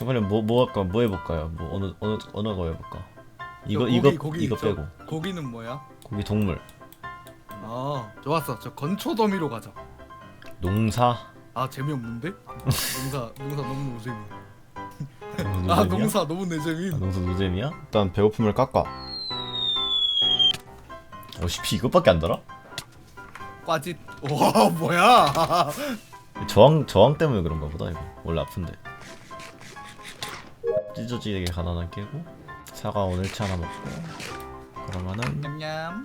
정말님 뭐뭐 할까 뭐 해볼까요? 뭐 어느 어느 어느 거 해볼까? 이거 고기, 이거 고기 이거 있죠? 빼고 고기는 뭐야? 고기 동물 아 좋았어 저 건초 더미로 가자 농사 아 재미없는데? 농사 농사 너무 노잼이 농사 아 노잼이야? 농사 너무 내재미 아, 농사 노잼이야? 일단 배고픔을 깎아. 어차피 이것밖에 안 달아? 꽈짓 와 뭐야 저항 저항 때문에 그런가 보다 이거 원래 아픈데. 찢어지게 가난한 깨고 사과 오늘치 하나 먹고 그러면은 냠냠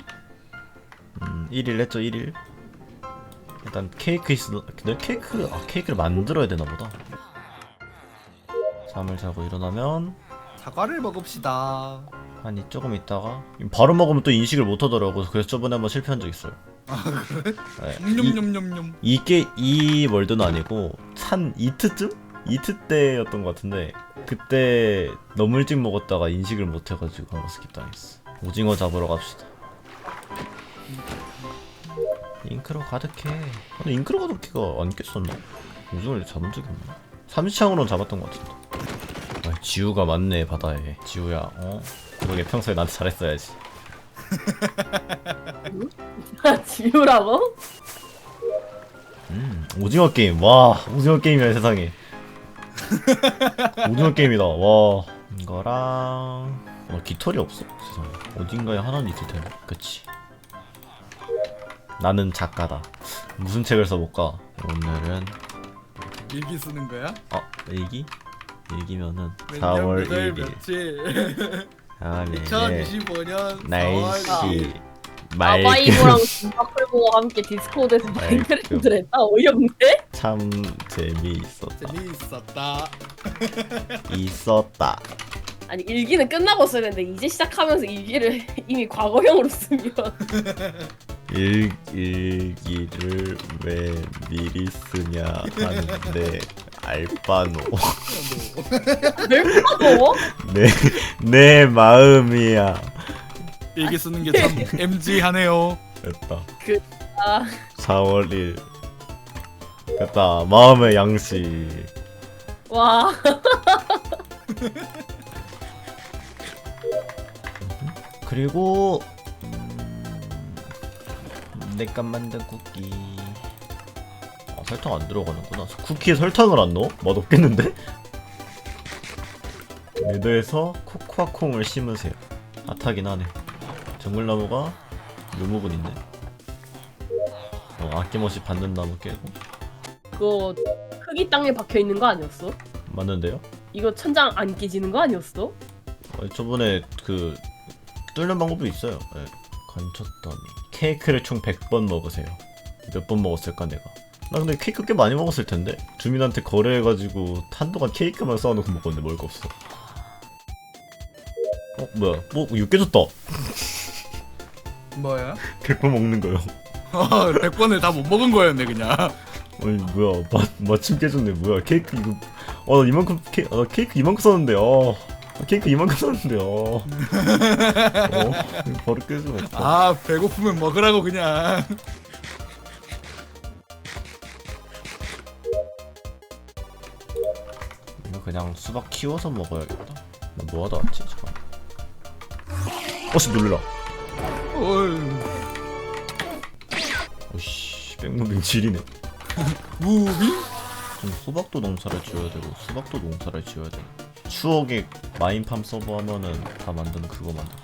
음 1일 했죠 1일. 일단 케이크 있어. 내 케이크 아 케이크를 만들어야 되나 보다. 잠을 자고 일어나면 사과를 먹읍시다 한이 조금 있다가 바로 먹으면 또 인식을 못 하더라고. 그래서 저번에 한번 실패한 적 있어요. 아 그래? 네, 이- 냠냠냠냠 이게 이 월드는 아니고 한 이트쯤? 이트 때였던 것 같은데 그때 너무 일찍 먹었다가 인식을 못 해가지고 한번 스킵 당했어. 오징어 잡으러 갑시다. 잉크로 가득해. 근데 잉크로 가득해가 안 깼었나? 오징어를 잡은 적이 없나? 삼시창으로는 잡았던 것 같은데. 아, 지우가 많네 바다에. 지우야, 어? 그러게 평소에 나한테 잘했어야지. 지우라고? 음, 오징어 게임. 와, 오징어 게임이야 세상에. 오징어 게임이다. 와, 이거랑 어, 깃털이 없어. 세상에. 어딘가에 하나는 있을 텐데. 그치. 나는 작가다. 무슨 책을 써볼까? 오늘은 일기 쓰는 거야? 어 일기? 일기면은 몇 4월 년, 몇 월, 1일. 며칠 아 네. 2025년 4월 날씨 2일 맑음 아바이브랑 김박풀보와 함께 디스코드에서 마인크래프트를 했다? 어이없네? 참 재미있었다. 재미있었다 있었다. 아니 일기는 끝나고 되는데 이제 시작하면서 일기를 이미 과거형으로 쓰면 일, 일기를 왜 미리 쓰냐 하는데 알바노 왜 과거? 내, 내 마음이야 일기 쓰는 게 참 MG하네요. 됐다. 아. 4월 1 됐다. 마음의 양식 와. 그리고 음, 내가 만든 쿠키. 아, 설탕 안 들어가는구나. 쿠키에 설탕을 안 넣어? 맛없겠는데? 네더에서 코코아 콩을 심으세요. 핫하긴 하네 정글나무가 묘목은 있네 어, 아낌없이 받는 나무 깨고 그거 흙이 땅에 박혀 있는 거 아니었어? 맞는데요? 이거 천장 안 깨지는 거 아니었어? 어, 저번에 그 뚫는 방법도 있어요. 네. 건쳤더니 케이크를 총 100번 먹으세요. 몇 번 먹었을까 내가? 나 근데 케이크 꽤 많이 먹었을 텐데 주민한테 거래해가지고 한동안 케이크만 쌓아놓고 먹었는데 먹을 거 없어. 어 뭐야? 뭐 육개졌다. 뭐야? 100번 먹는 거요. 100번을 다 못 먹은 거였네 그냥 아니 뭐야? 맛 마침 깨졌네. 뭐야? 케이크 이거 어나 이만큼 케 아, 나 케이크 이만큼 썼는데 어. 아, 케이크 이만큼 썼는데 어. 어 이거 바로 깨지면 어떡해. 아 배고프면 먹으라고 그냥 이거 그냥 수박 키워서 먹어야겠다. 나 뭐 하다 왔지? 잠깐. 어씨 놀래라. 오씨 백무빙 지리네. 무빙? 좀 수박도 농사를 지어야 되고 수박도 농사를 지어야 돼. 추억의 마인팜 서버 하면은 다 만드는 그거 만들.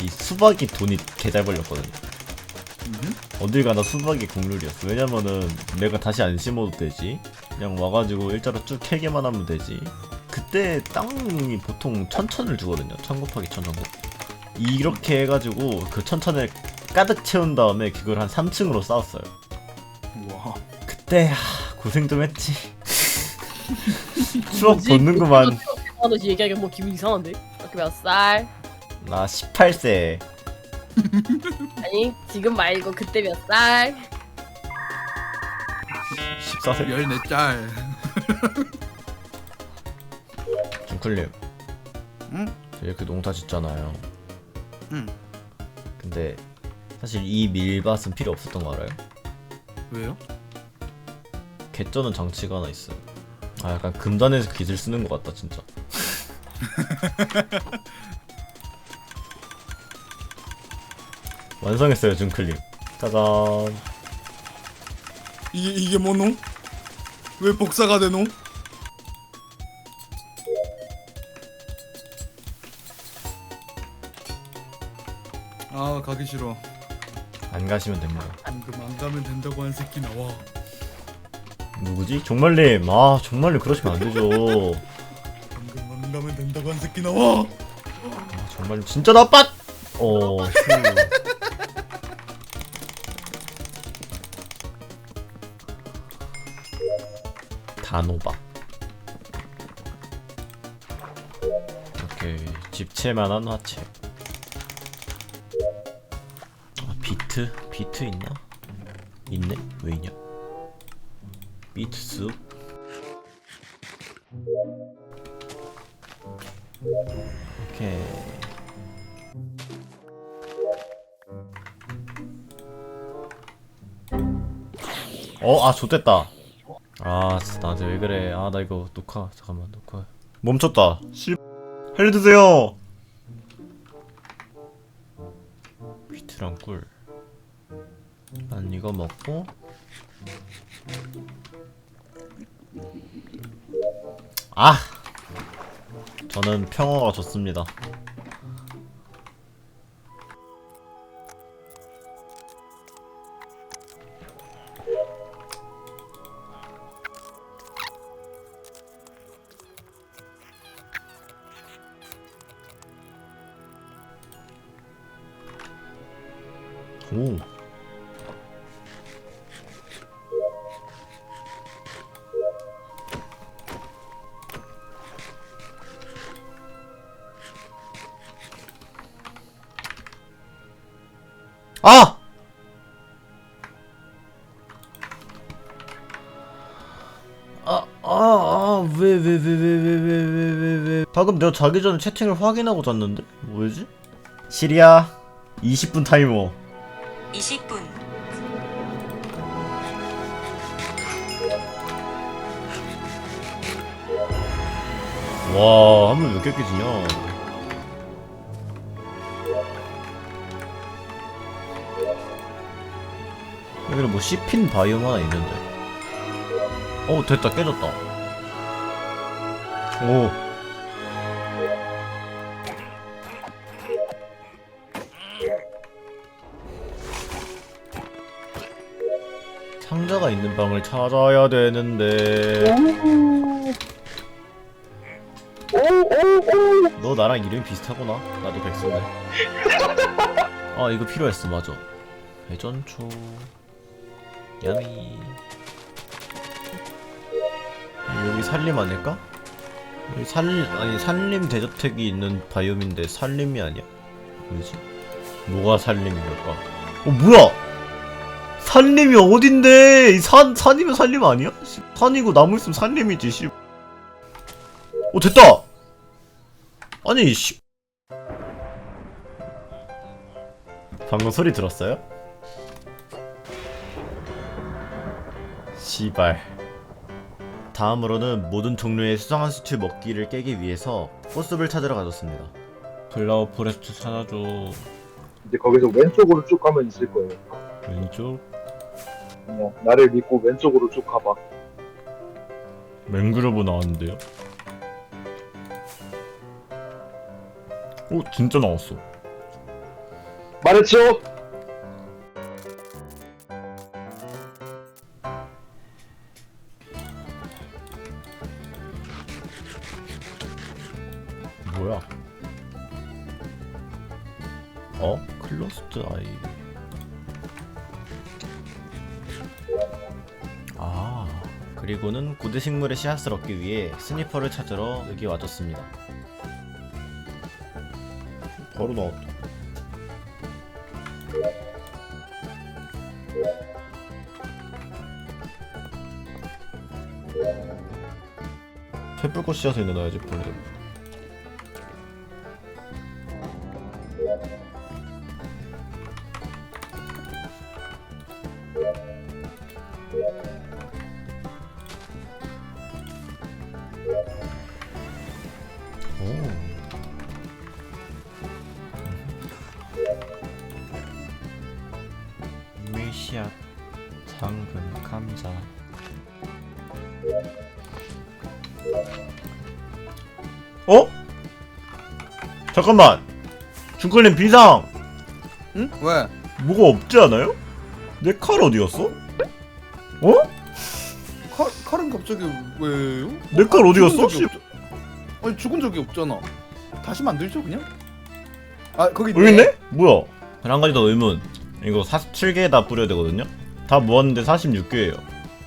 이 수박이 돈이 개잘 벌렸거든. 어딜 가나 수박이 국룰이었어. 왜냐면은 내가 다시 안 심어도 되지. 그냥 와가지고 일자로 쭉 캐기만 하면 되지. 그때 땅이 보통 천천을 주거든요. 천 곱하기 천 정도. 이렇게 해가지고 그 천천을 가득 채운 다음에 그걸 한 3층으로 쌓았어요. 와 그때 하, 고생 좀 했지. 추억 돋는구만. 하듯이 얘기하기가 뭐 기분 이상한데? 몇 살? 나 18세. 아니 지금 말고 그때 몇 살? 14세. 14짤 중클님. 응? 저 이렇게 농사 짓잖아요. 응 근데 사실 이 밀밭은 필요 없었던 거 알아요? 왜요? 개쩌는 장치가 하나 있어. 아 약간 금단에서 기술 쓰는 것 같다 진짜. 완성했어요 준클님. 짜잔. 이게 이게 뭐노? 왜 복사가 되노? 싫어. 안 가시면 됩니다. 방금 안 가면 된다고 한 새끼 나와. 누구지? 종말님. 아 종말님 그러시면 안 되죠. 방금 안 가면 된다고 한 새끼 나와. 아, 정말 진짜 나빴. 어. 휴. 단호박. 오케이 집채만한 화채. 비트 비트 있나? 있네? 왜 있냐? 비트 숲. 오케이. 어, 아, 좋됐다. 아, 진짜 나한테 왜 그래. 아, 나 이거 녹화, 잠깐만, 녹화. 멈췄다. 씨. 살려주세요! 비트랑 꿀. 난 이거 먹고. 아! 저는 평화가 좋습니다. 방금 내가 자기 전에 채팅을 확인하고 잤는데? 뭐지? 시리아, 20분 타이머. 20분 와, 한 번 몇 개 깨지냐? 여기는 뭐 씹힌 바이옴 하나 있는데. 어, 됐다, 깨졌다. 오. 상자가 있는 방을 찾아야 되는데. 너 나랑 이름이 비슷하구나. 나도 백수인데. 아 이거 필요했어 맞아. 회전초. 야미. 여기 살림 아닐까? 여기 살 아니 산림 대저택이 있는 바이옴인데 산림이 아니야? 뭐지? 뭐가 산림인 걸까? 어 뭐야? 산림이 어딘데? 이산 산이면 산림 아니야? 씨, 산이고 나무 있으면 산림이지. 씨. 어 됐다. 아니 씨. 방금 소리 들었어요? 시발. 다음으로는 모든 종류의 수상한 수출 먹기를 깨기 위해서 꽃숲을 찾으러 가졌습니다. 플라워 포레스트 찾아줘. 이제 거기서 왼쪽으로 쭉 가면 있을 거예요. 왼쪽 그냥 나를 믿고 왼쪽으로 쭉 가봐. 맹그로브 나왔는데요. 오 진짜 나왔어. 말했죠? 식물의 씨앗을 얻기 위해 스니퍼를 찾으러 여기 와줬습니다. 바로 나왔다. 페불꽃 씨앗을 내놔야지 씨앗, 당근, 감자. 어? 잠깐만. 중클님 비상. 응? 왜? 뭐가 없지 않아요? 내 칼 어디갔어? 어? 칼, 칼은 갑자기 왜요? 내 칼 어디 갔어? 죽은 없- 아니 죽은 적이 없잖아 다시 만들죠 그냥? 아 거기 여기 있네? 뭐야? 한 가지 더 의문. 이거 47개에다 뿌려야 되거든요? 다 모았는데 46개예요.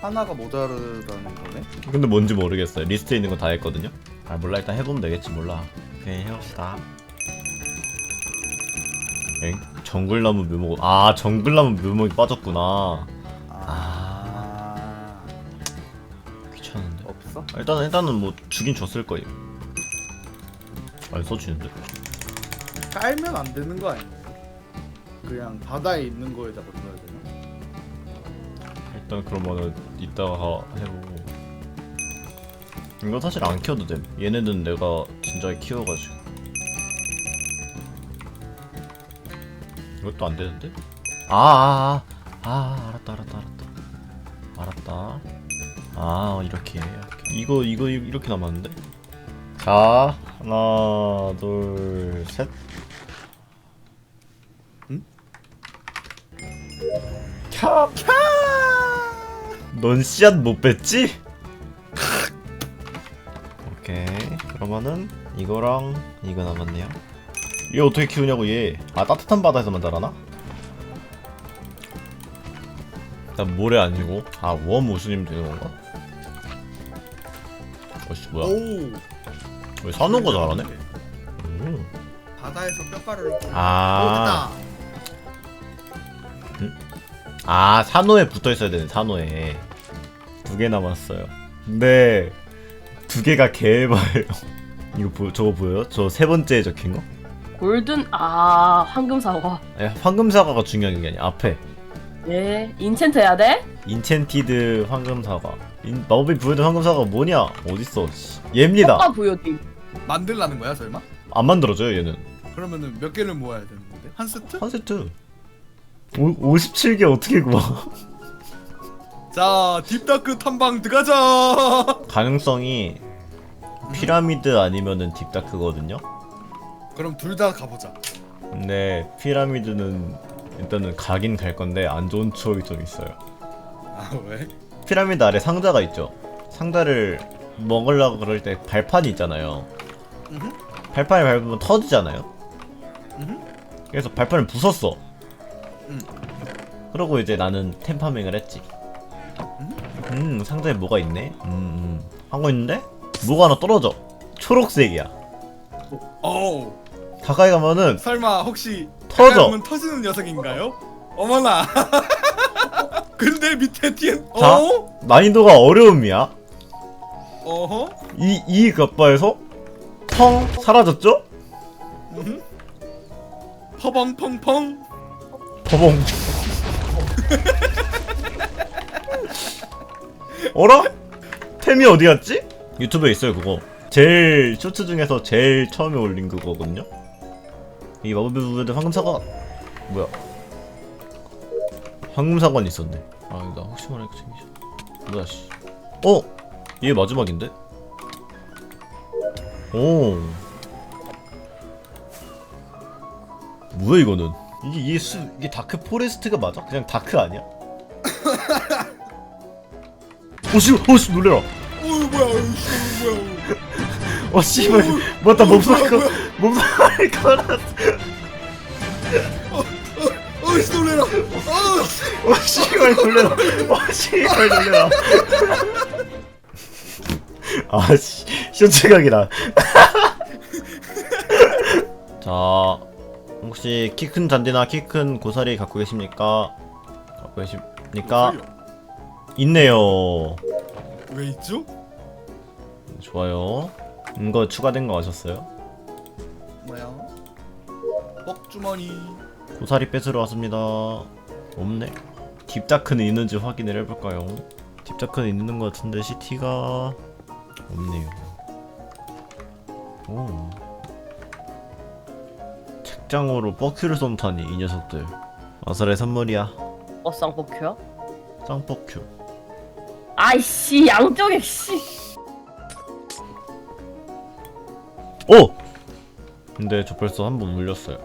하나가 모자르다는 거네 근데 뭔지 모르겠어요. 리스트에 있는 거 다 했거든요? 아 몰라. 일단 해보면 되겠지. 몰라. 오케이 해봅시다. 엥? 정글나무 묘목. 아 정글나무 묘목이 빠졌구나. 아... 귀찮은데? 없어? 일단은 일단은 뭐 주긴 줬을 거예요. 안 써주는데? 깔면 안 되는 거 아니야? 그냥 바다에 있는 거에다가 넣어야 되나? 일단 그러면은 이따가 해보고 이거 사실 안 키워도 됨 얘네는 내가 진작에 키워가지고 이것도 안 되는데? 아아 아 아, 아, 알았다 알았다 알았다 알았다 아 이렇게, 이렇게. 이거 이거 이- 이렇게 남았는데? 자 하나 둘셋 캬! 넌 씨앗 못 뺐지? 오케이 그러면은 이거랑 이거 남았네요 얘 어떻게 키우냐고 얘 아 따뜻한 바다에서만 자라나? 일단 모래 아니고 아웜 오수님 되는 건가? 어씨 뭐야 오 왜 사는 거 잘하네? 음. 바다에서 뼈가루를 아, 오 됐다 아 산호에 붙어 있어야 되네 산호에 두 개 남았어요 근데 두 개가 개발요 이거 보, 저거 보여요? 저 세 번째에 적힌 거? 골든 아 황금 사과. 아니, 황금 사과가 중요한 게 아니야 앞에 예 인챈트 해야 돼? 인챈티드 황금 사과 인, 마법이 부여된 황금 사과가 뭐냐 어딨어 씨. 얘입니다 효과 부여팀. 만들라는 거야 설마? 안 만들어져요 얘는 그러면은 몇 개를 모아야 되는 건데? 한 세트? 한 세트 오, 57개 어떻게 구워 자 딥다크 탐방 들어가자 가능성이 피라미드 아니면은 딥다크거든요 그럼 둘 다 가보자 근데 피라미드는 일단은 가긴 갈 건데 안 좋은 추억이 좀 있어요. 아 왜? 피라미드 아래 상자가 있죠. 상자를 먹으려고 그럴 때 발판이 있잖아요. 음흠. 발판을 밟으면 터지잖아요. 음흠. 그래서 발판을 부쉈어. 음. 그러고 이제 나는 템파밍을 했지. 음 상자에 뭐가 있네. 음, 음. 한거 있는데 뭐가 하나 떨어져. 초록색이야. 어우 가까이 가면은 설마 혹시 터져. 가까이 터지는 녀석인가요? 어머나 근데 밑에 뒤에 자. 어? 난이도가 어려움이야. 어허? 이, 이 가빠에서 펑 사라졌죠? 음흠. 퍼벙펑펑 버봉. 어라? 템이 어디 갔지? 유튜브에 있어요 그거. 제일 쇼츠 중에서 제일 처음에 올린 그거거든요? 이 마법의 부부의 황금사과. 뭐야? 황금사과는 있었네. 아나 혹시 모르니까 챙기자. 뭐야 씨. 어? 얘 마지막인데? 오. 뭐야 이거는 이게 이게 수 이게 다크 포레스트가 맞아? 그냥 다크 아니야? 오씨 오씨 놀래라. 어이 뭐야 어이 뭐야 어. 씨발 맞다 몸소리 거 몸소리 걸었어. 어이 놀래라. 어어 씨발 놀래라. 어 씨발 놀래라. 아씨 쇼츠각이라 자 혹시 키 큰 잔디나 키 큰 고사리 갖고 계십니까? 갖고 계십니까? 있네요 왜 있죠? 좋아요 이거 추가된 거 아셨어요? 뭐야? 뻑주머니 고사리 뺏으러 왔습니다. 없네. 딥다크는 있는지 확인을 해볼까요? 딥다크는 있는 것 같은데 CT가 없네요. 오. 책장으로 뻑큐를 쏜다니 이 녀석들. 아설의 선물이야. 어 쌍포큐야? 쌍뻑큐. 아이씨 양쪽에 씨. 오! 근데 저 벌써 한 번 울렸어요.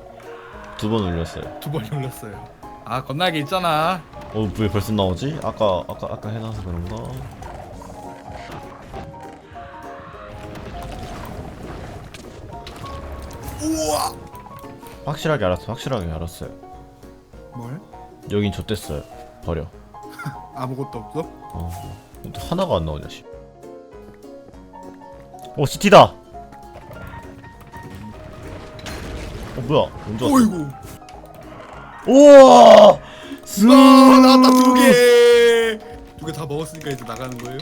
두 번 울렸어요. 두 번이 올렸어요. 아 건나게 있잖아. 어, 왜 벌써 나오지? 아까 아까 아까 해놔서 그런가? 우와. 확실하게 알았어. 확실하게 알았어요. 뭘? 여긴 좆됐어요. 버려. 아무것도 없어? 어, 근데 하나가 안 나오냐 씨. 오 시티다. 어 뭐야? 언제 왔어? 어이구. 우와! 수아 나왔다 두 개. 두 개 다 먹었으니까 이제 나가는 거예요?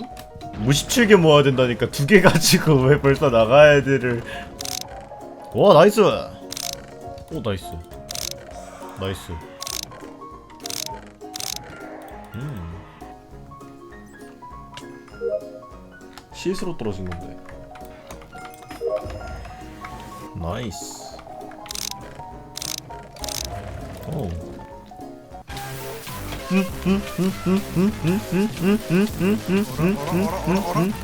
57개 모아야 된다니까 두 개 가지고 왜 벌써 나가야 돼를 와 나이스 오 나이스. 나이스. 음. 실수로 떨어진 건데. 나이스. 오.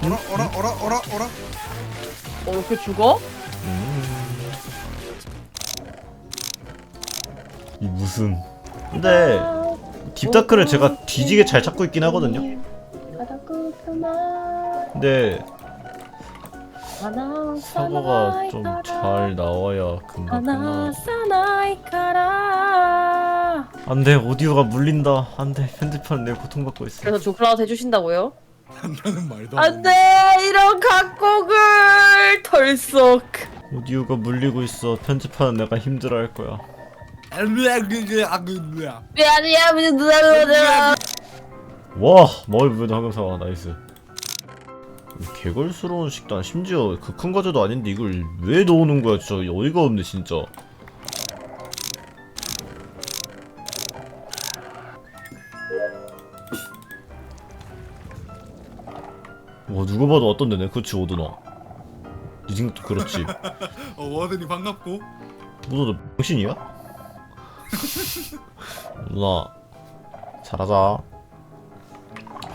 어라 어라 어라 어라 어라. 어 이렇게 죽어? 이 무슨. 근데 딥다크를 제가 뒤지게 잘 찾고 있긴 하거든요. 근데 사고가 좀 잘 나와야 금방 끝나 안돼 오디오가 물린다. 안돼 편집하는 내 고통받고 있어. 그래서 조클라우드 해주신다고요? 한다는 말도 안 안돼 이런 각곡을! 털썩. 오디오가 물리고 있어. 편집하는 내가 힘들어할 거야. 돼. 미안해요 누나들아 와 마을 부에도 황금사과 나이스. 개걸스러운 식단 심지어 그 큰 과자도 아닌데 이걸 왜 넣어놓은 거야 진짜. 어이가 없네 진짜. 와 누가 봐도 어떤 데네? 그렇지 오드나. 네 생각도 그렇지. 어 워든이 반갑고. 누나 너 병신이야? 누나 잘하자.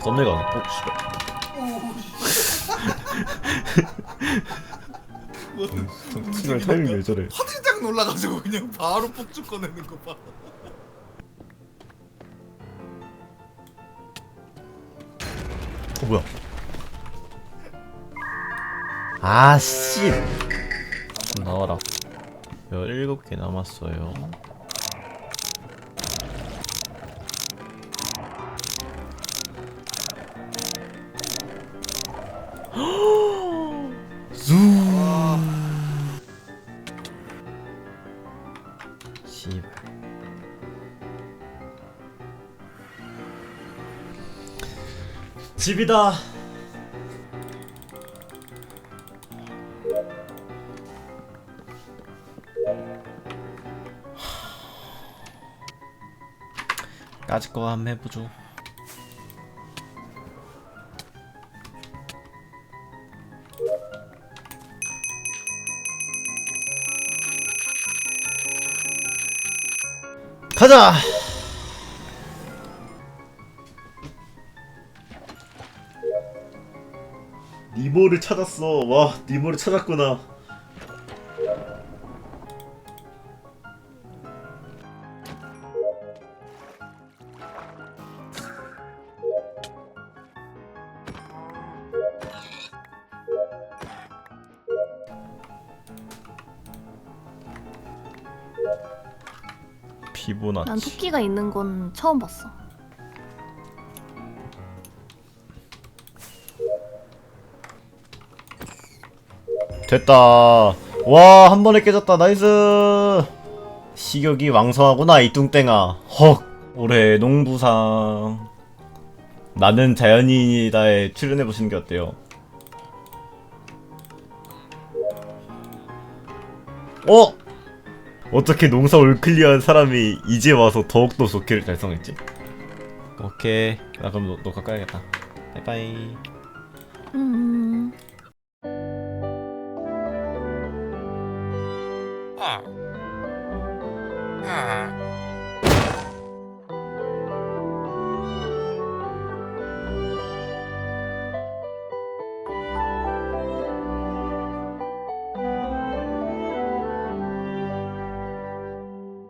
썸네가 안 꼭, 씨발. 정말 타이밍 왜 저래? 화들짝 놀라가지고 그냥 바로 폭죽 꺼내는 거 봐. 어 뭐야? 아씨. 나와라. 17개 남았어요 집이다. 까짓 거 한번 해보죠. 가자 니모를 찾았어. 와 니모를 찾았구나. 피보나치. 난 토끼가 있는 건 처음 봤어. 됐다. 와, 한 번에 깨졌다. 나이스. 시격이 왕성하구나, 이 뚱땡아. 헉. 올해 농부상. 나는 자연인이다에 출연해보시는 게 어때요? 어? 어떻게 농사 올클리어한 사람이 이제 와서 더욱더 좋게를 달성했지? 오케이. 나 그럼 녹- 녹화 까야겠다. 바이바이.